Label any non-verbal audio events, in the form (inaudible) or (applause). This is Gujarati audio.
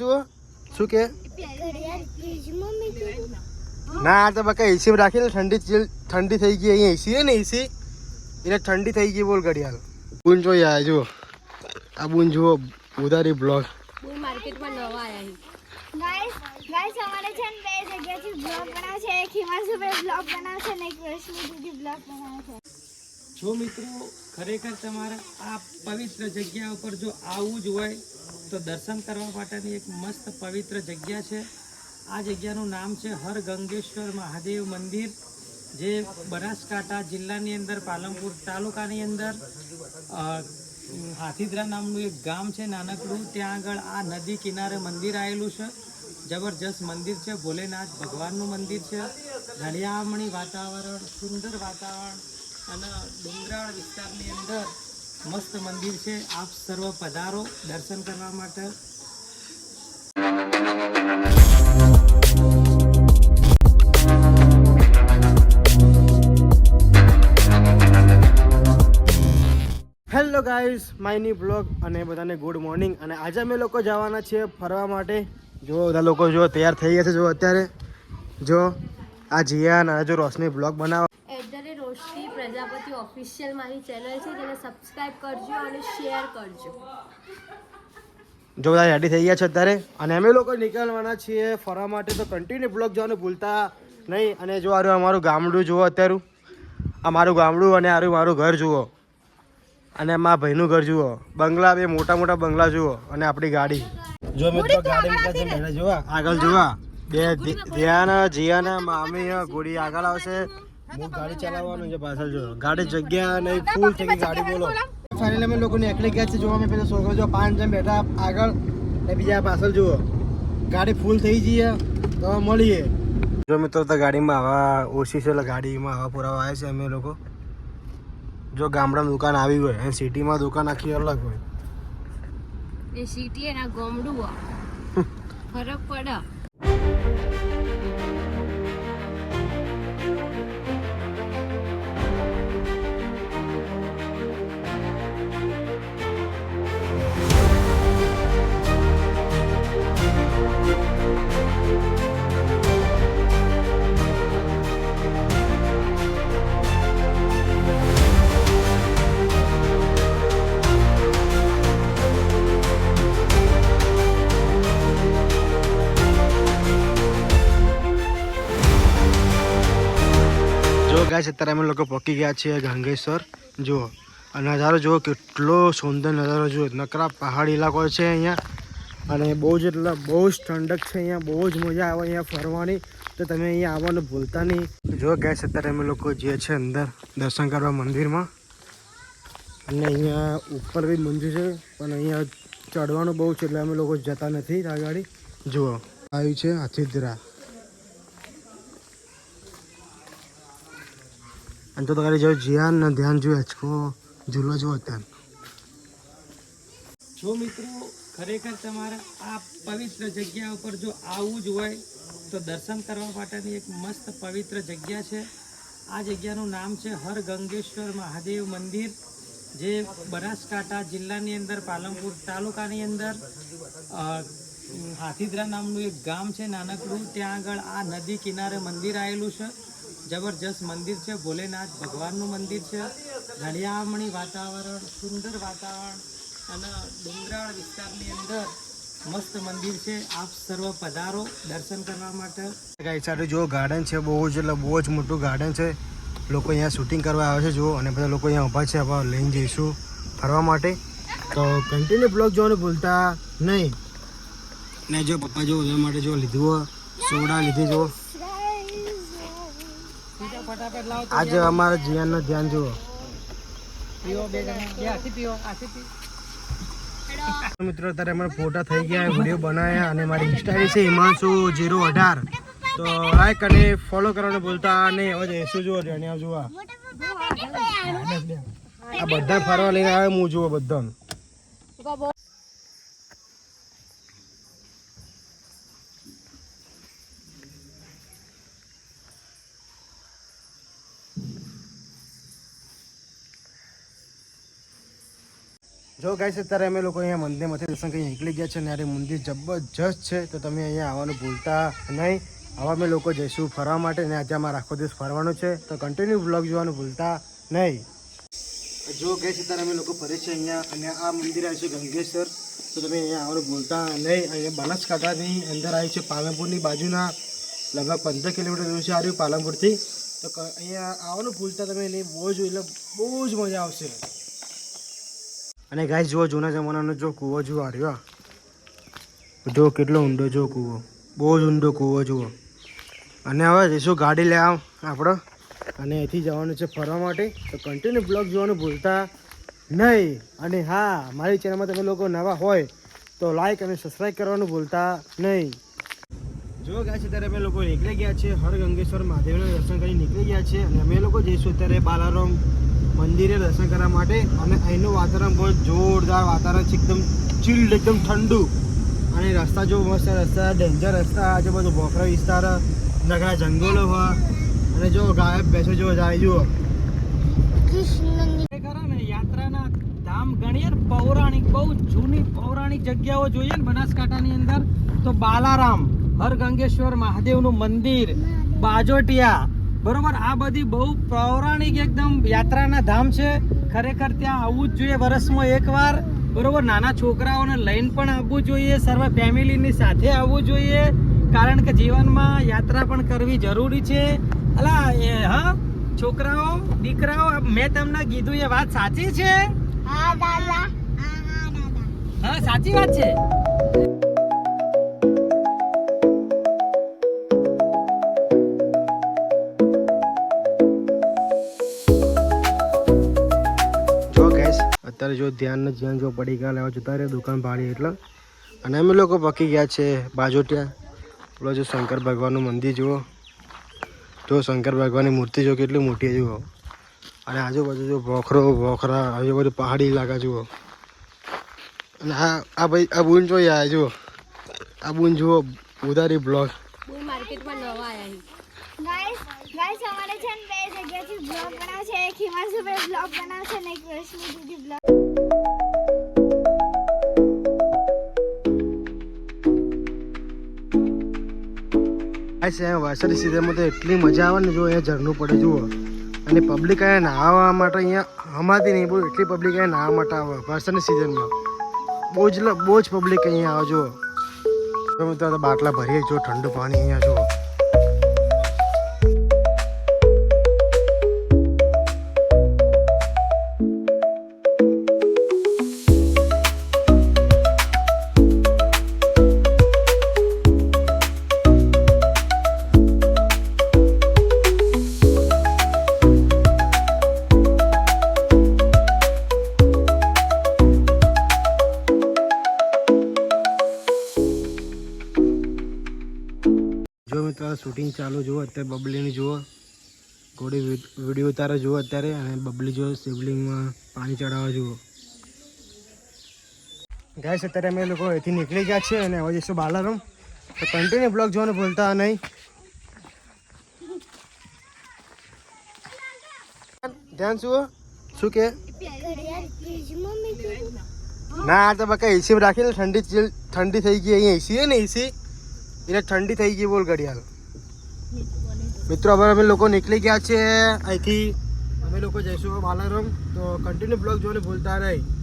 શું શું કે? ના આ તો બકા એસી રાખી ઠંડી ચીલ ઠંડી થઈ ગઈ અહીંયા એસી છે ને એસી એટલે ઠંડી થઈ ગઈ બોલ ઘડિયાળ. બુન જો યાર જો. આ બુન જુઓ ઉધારી બ્લોગ બહુ માર્કેટમાં નવા આવ્યા ગાઈસ ગાઈસ અમારે છે ને બે જગ્યાથી બ્લોગ બનાવે છે. એક હિમાંશુભાઈ બ્લોગ બનાવે છે ને એક રશ્મિ દીદી બ્લોગ બનાવે છે. જો મિત્રો ખરેખર તમારે આ પવિત્ર જગ્યા ઉપર જો આવવું જ હોય તો દર્શન કરવા માટેની એક મસ્ત પવિત્ર જગ્યા છે. આ જગ્યાનું નામ છે હર ગંગેશ્વર મહાદેવ મંદિર, જે બનાસકાંઠા જિલ્લાની અંદર, પાલનપુર તાલુકાની અંદર હાથીદરા નામનું એક ગામ છે નાનકડું. ત્યાં આગળ આ નદી કિનારે મંદિર આવેલું છે. જબરજસ્ત મંદિર છે. ભોલેનાથ ભગવાનનું મંદિર છે. હરિયામણી વાતાવરણ, સુંદર વાતાવરણ અને ડુંગરાળ વિસ્તારની અંદર મસ્ત મંદિર છે. આપ સર્વ પધારો દર્શન કરવા માટે. હેલો ગાઈઝ માયની બ્લોગ અને બધાને ગુડ મોર્નિંગ અને આજે અમે લોકો જવાના છીએ ફરવા માટે. જો બધા લોકો જો તૈયાર થઈ ગયા છે, જો અત્યારે. જો આ જીયાન અને જો રોશની બ્લોગ બનાવવા at the rate Roshni Prajapati official મારી ચેનલ છે જેને સબસ્ક્રાઇબ કરજો અને શેર કરજો. જો બધા રેડી થઈ ગયા છે અત્યારે અને અમે લોકો નીકળવાના છીએ ફરવા માટે તો કન્ટિન્યુ બ્લોગ જોવાનું ભૂલતા નહીં. અને જો આરું અમારું ગામડું જુઓ અત્યારે. આ મારું ગામડું અને આરું મારું ઘર જુઓ. અને મારા ભાઈનું ઘર જુઓ. બંગલા બે મોટા મોટા બંગલા જુઓ. અને આપણી ગાડી. જો મિત્રો ગાડી છે જોવા. આગળ જોવા. બે ધ્યાન જીયાના મામી ગોળી આગળ આવશે. હું ગાડી ચલાવવાનું છે પાછળ જો. ગાડી જગ્યા નહીં ફૂલ થઈ ગઈ ગાડી બોલો. ફાઇનલ અમે લોકો નીકળી ગયા છે જોવા અમે પેલા છોકરો જો પાંચ જણ બેઠા આગળ. ને બીજા પાછળ જુઓ. ગાડી ફૂલ થઈ જઈએ તો મળીએ. જો મિત્રો તો ગાડીમાં આવા ઓછી છે એટલે ગાડીમાં આવા પુરાવા આવ્યા છે અમે લોકો. જો ગામડામાં દુકાન આવી હોય અને સિટીમાં દુકાન આખી અલગ હોય. એ સિટી એના ગોમડું (laughs) ફરક પડે. Música જો ગાય અત્યારે અમે લોકો પહોંચી ગયા છીએ ગંગેશ્વર. જુઓ, આ નજારો જુઓ, કેટલો સુંદર નજારો જુઓ. નકરા પહાડી ઇલાકો છે અહીંયા. અને બહુ જ એટલે, બહુ જ ઠંડક છે અહીંયા. બહુ જ મજા આવે અહીંયા ફરવાની. તો તમે અહીંયા આવવાનું ભૂલતા નહીં. જો છે અત્યારે અમે લોકો જે છે અંદર દર્શન કરવા મંદિરમાં. અને અહીંયા ઉપર બી મંદિર છે, પણ અહીંયા ચડવાનું બહુ છે, એટલે અમે લોકો જતા નથી આ ગાડી જુઓ, આવ્યું છે હાથીદરા. અને તો તારે જો ધ્યાન ને ધ્યાન જોઈએ હિંચકો ઝૂલો જો અત્યારે. જો મિત્રો, ખરેખર તમારે આ પવિત્ર જગ્યા ઉપર જો આવવું જ હોય, તો દર્શન કરવા માટેની એક મસ્ત પવિત્ર જગ્યા છે. આ જગ્યાનું નામ છે હર ગંગેશ્વર મહાદેવ મંદિર, જે બનાસકાંઠા જિલ્લાની અંદર, પાલનપુર તાલુકાની અંદર હાથીદરા નામનું એક ગામ છે, નાનકડું. ત્યાં આગળ આ નદી કિનારે મંદિર આવેલું છે. જબરજસ્ત મંદિર છે, ભોલેનાથ ભગવાનનું મંદિર છે. ઘડિયામણી વાતાવરણ, સુંદર વાતાવરણ અને ડુંગરાળ વિસ્તારની અંદર મસ્ત મંદિર છે. આપ સર્વ પધારો દર્શન કરવા માટે. ગાઈ સાથે જો ગાર્ડન છે, બહુ જ એટલે બહુ જ મોટું ગાર્ડન છે. લોકો અહીંયા શૂટિંગ કરવા આવે છે, જુઓ, અને બધા લોકો અહીંયા ઊભા છે હવે લઈને જઈશું ફરવા માટે. તો કન્ટિન્યુ બ્લોગ જોવાનું ભૂલતા નહીં. ને જો પપ્પા જો એના માટે જો લીધું સોડા લીધી જો. આજે અમારા જીવનનું ધ્યાન જુઓ. મિત્રો અત્યારે અમારા ફોટા થઈ ગયા વીડિયો બનાવ્યા અને મારી ઇન્સ્ટા છે હિમાંશુ જીરો અઢાર. તો લાઈક અને ફોલો કરવાનું ભૂલતા નહીં. હવે જઈશું જુઓ છો અને જુઓ આ બધા ફરવા લઈને આવે હું જુઓ બધા જો ગાઈસ અત્યારે અમે લોકો અહીંયા મંદિરમાંથી દર્શન કરી નીકળી ગયા છે અને મંદિર જબરજસ્ત છે, તો તમે અહીંયા આવવાનું ભૂલતા નહીં. આવા અમે લોકો જઈશું ફરવા માટે અને આજે અમારે આખો દિવસ ફરવાનું છે, તો કન્ટિન્યુ બ્લોગ જોવાનું ભૂલતા નહીં. જો ગેસ અત્યારે અમે લોકો ફરે છે અહીંયા અને આ મંદિર આવે છે ગંગેશ્વર, તો તમે અહીંયા આવવાનું ભૂલતા નહીં. અહીંયા બનાસકાંઠાની અંદર આવી છે પાલનપુરની બાજુના, લગભગ પંદર કિલોમીટર દૂર છે આવ્યું પાલનપુરથી. તો અહીંયા આવવાનું ભૂલતા તમે નહીં, બહુ જ એટલે બહુ જ મજા આવશે. અને ગાય જુઓ, જૂના જમાનાનો જો કૂવો જુઓ આવ્યો જો કેટલો ઊંડો જો કૂવો. બહુ જ ઊંડો કૂવો, જુઓ. અને હવે જઈશું ગાડી લે આવ આપણો. અને અહીંથી જવાનું છે ફરવા માટે. તો કન્ટિન્યુ બ્લોગ જોવાનું ભૂલતા નહીં. અને હા, મારી ચેનલમાં તમે લોકો નવા હોય, તો લાઈક અને સબસ્ક્રાઈબ કરવાનું ભૂલતા નહીં. જો ગયા છે ત્યારે અમે લોકો નીકળી ગયા છે હરગંગેશ્વર મહાદેવના દર્શન કરી નીકળી ગયા છે અને અમે લોકો જઈશું અત્યારે બાલારામ. મંદિરે દર્શન કરવા માટે અને અહીંનું વાતાવરણ બહુ જોરદાર વાતાવરણ છે એકદમ ચિલ્ડ એકદમ ઠંડુ. અને રસ્તા જો મસ્ત રસ્તા ડેન્જર રસ્તા આજુબાજુ ભોખરા વિસ્તાર નગરા જંગલો હોય અને જો ગાયબ બેસો જો જાય જુઓ. ખરા ને યાત્રાના ધામ ગણીએ ને પૌરાણિક બહુ જૂની પૌરાણિક જગ્યાઓ જોઈએ ને બનાસકાંઠાની અંદર તો બાલારામ હરગંગેશ્વર મહાદેવનું મંદિર બાજોટિયા બરોબર આ બધી બહુ પૌરાણિક એકદમ યાત્રાના ધામ છે. ખરેખર ત્યાં આવવું જ જોઈએ વર્ષમાં એકવાર. બરોબર નાના છોકરાઓને લઈને પણ આવવું જોઈએ સર્વ ફેમિલીની સાથે આવવું જોઈએ. કારણ કે જીવનમાં યાત્રા પણ કરવી જરૂરી છે. અલા એ હા? છોકરાઓ દીકરાઓ મેં તમને કીધું એ વાત સાચી છે? હા દાદા. હા હા હા સાચી વાત છે? અત્યારે ધ્યાન જ્યાં જો પડી ગયા લેવા જતા રહે દુકાન ભાડી એટલે. અને અમે લોકો પકી ગયા છે બાજોટિયા. પેલો જો શંકર ભગવાનનું મંદિર જુઓ. જો શંકર ભગવાનની મૂર્તિ જો કેટલી મોટી જુઓ. અને આજુબાજુ જો ભોખરો ભોખરા આજુબાજુ પહાડી ઇલાકા જુઓ. અને આ આ ભાઈ આ બૂન જો યાર જુઓ. આ બૂન જુઓ ઉધારી બ્લોક. હું માર્કેટમાં નવા આવ્યા ગાઈસ ગાઈસ અમારે છે ને બે જગ્યાથી બ્લોગ બનાવે છે એક હિમાંશુભાઈ બ્લોગ બનાવે છે ને એક દીદી બ્લોગ. છે વરસાદી સિઝનમાં તો એટલી મજા આવે ને જો અહીંયા ઝરણું પડે, જુઓ. અને પબ્લિક અહીંયા નાહવા માટે અહીંયા હમાતી નહીં બહુ એટલી પબ્લિક અહીંયા નાહવા માટે આવે વરસાદની સિઝનમાં બહુ જ બહુ જ પબ્લિક અહીંયા આવે, જુઓ. તો તો બાટલા ભરીએ, જો ઠંડુ પાણી અહીંયા, જુઓ. શૂટિંગ ચાલુ જુઓ, અત્યારે બબલીની જુઓ. ઘોડી વીડિયો ઉતારો જુઓ અત્યારે અને બબલી જુઓ, શિવલિંગમાં પાણી ચડાવવા જુઓ. ગાઈસ અત્યારે અમે લોકો અહીંથી નીકળી ગયા છે અને હવે જઈશું બાલારામ. તો કન્ટિન્યુ બ્લોગ જોવાનું ભૂલતા નહીં. ધ્યાન શું શું કે? ના, આ તો બકા એસી રાખીને ઠંડી ઠંડી થઈ ગઈ, અહીંયા એસી છે ને એસી એટલે ઠંડી થઈ ગઈ બોલ ઘડિયાળ. મિત્રો, હવે અમે લોકો નીકળી ગયા છે અહીંથી. અમે લોકો જઈશું બાલારામ. તો કન્ટિન્યુ બ્લોગ જોઈને ભૂલતા નહીં.